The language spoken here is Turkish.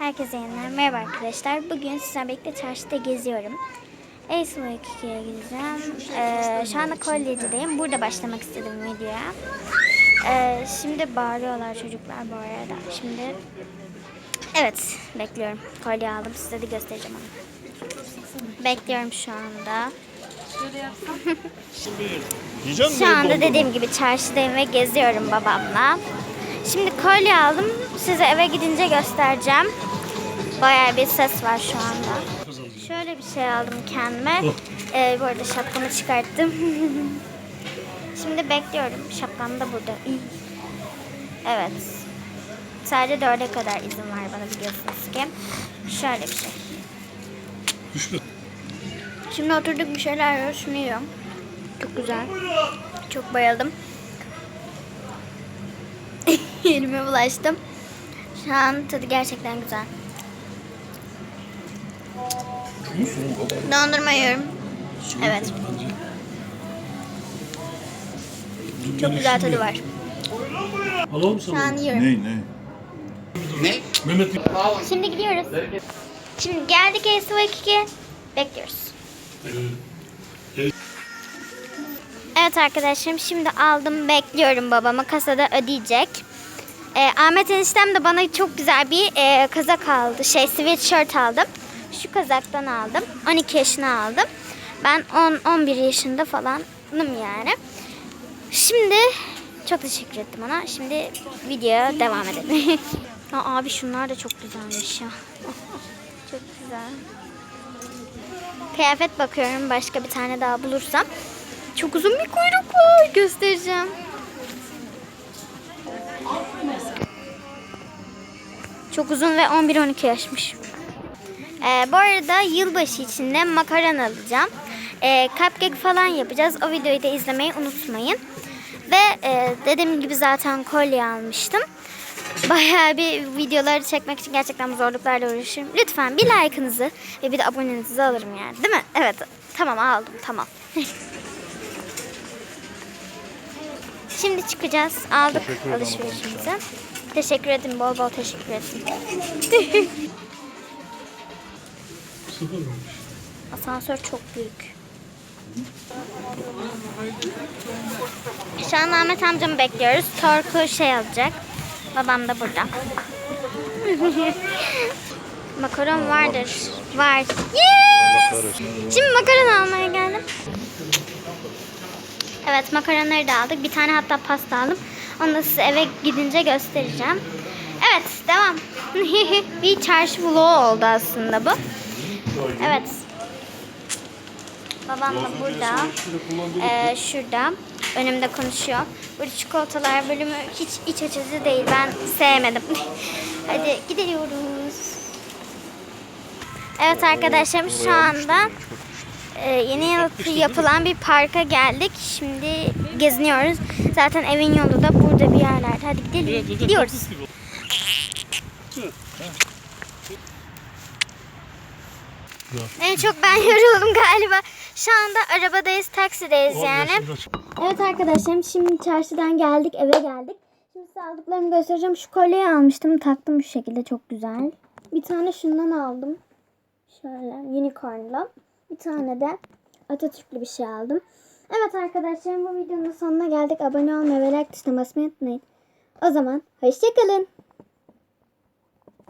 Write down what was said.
Herkese yeniden merhaba arkadaşlar. Bugün sizlerle birlikte çarşıda geziyorum. Ace 2'ye gideceğim. Ee, şu anda kolyecideyim. Burada başlamak istedim videoya. Ee, şimdi bağırıyorlar çocuklar bu arada. Şimdi evet bekliyorum. Kolye aldım. Size de göstereceğim onu. Bekliyorum şu anda. Şu anda dediğim gibi çarşıdayım ve geziyorum babamla. Şimdi kolye aldım. Size eve gidince göstereceğim. Bayağı bir ses var şu anda. Şöyle bir şey aldım kendime. Ee, bu arada şapkamı çıkarttım. Şimdi bekliyorum. Şapkam da burada. Evet. Sadece dörde kadar izin var bana biliyorsunuz ki. Şöyle bir şey. Düşme. Şimdi oturduk bir şeyler yiyoruz. Şunu yiyorum. Çok güzel. Çok bayıldım. Elime bulaştım. Şu an tadı gerçekten güzel. Dondurma yiyorum. Evet. Çok güzel tadı var. Alalım Şu an yiyorum. Ne ne? Mehmet Şimdi gidiyoruz. Şimdi geldik ASV2'ye. Bekliyoruz. Evet arkadaşlarım şimdi aldım bekliyorum babamı kasada ödeyecek. Ee, Ahmet eniştem de bana çok güzel bir e, kazak aldı. Şey sweatshirt aldım. Şu kazaktan aldım. 12 yaşına aldım. Ben 10-11 yaşında falanım yani. Şimdi çok teşekkür ettim ona. Şimdi videoya devam edelim. ya abi şunlar da çok güzelmiş ya. çok güzel. Kıyafet bakıyorum başka bir tane daha bulursam. Çok uzun bir kuyruk var. Göstereceğim. Çok uzun ve 11-12 yaşmış. Ee, bu arada yılbaşı için de makarna alacağım. Ee, cupcake falan yapacağız. O videoyu da izlemeyi unutmayın. Ve e, dediğim gibi zaten kolye almıştım. Bayağı bir videoları çekmek için gerçekten zorluklarla uğraşıyorum. Lütfen bir like'ınızı ve bir de abonenizi alırım yani. Değil mi? Evet. Tamam aldım. Tamam. Şimdi çıkacağız. Aldık alışverişimizi. Teşekkür ederim. Bol bol teşekkür ederim. Asansör çok büyük. Şu an Ahmet amcamı bekliyoruz. Torku şey alacak. Babam da burada. Makaron vardır. Var. Yes! Şimdi makaron almaya geldim. Evet makaronları da aldık. Bir tane hatta pasta aldım. Onu da size eve gidince göstereceğim. Evet devam. bir çarşı vlogu oldu aslında bu. Evet. Babam da burada. Ee, şurada. Önümde konuşuyor. Burada çikolatalar bölümü hiç iç açıcı değil. Ben sevmedim. Hadi gidiyoruz. Evet arkadaşlarım şu anda e, yeni yap- yapılan bir parka geldik. Şimdi geziniyoruz. Zaten evin yolu da burada bir yerlerde. Hadi gidelim. Gidiyoruz. En çok ben yoruldum galiba. Şu anda arabadayız, taksideyiz yani. Evet arkadaşlarım şimdi çarşıdan geldik, eve geldik. Şimdi size aldıklarımı göstereceğim. Şu kolyeyi almıştım, taktım şu şekilde çok güzel. Bir tane şundan aldım. Şöyle unicornlu. Bir tane de Atatürklü bir şey aldım. Evet arkadaşlarım bu videonun sonuna geldik. Abone olmayı ve like tuşuna basmayı unutmayın. O zaman hoşçakalın.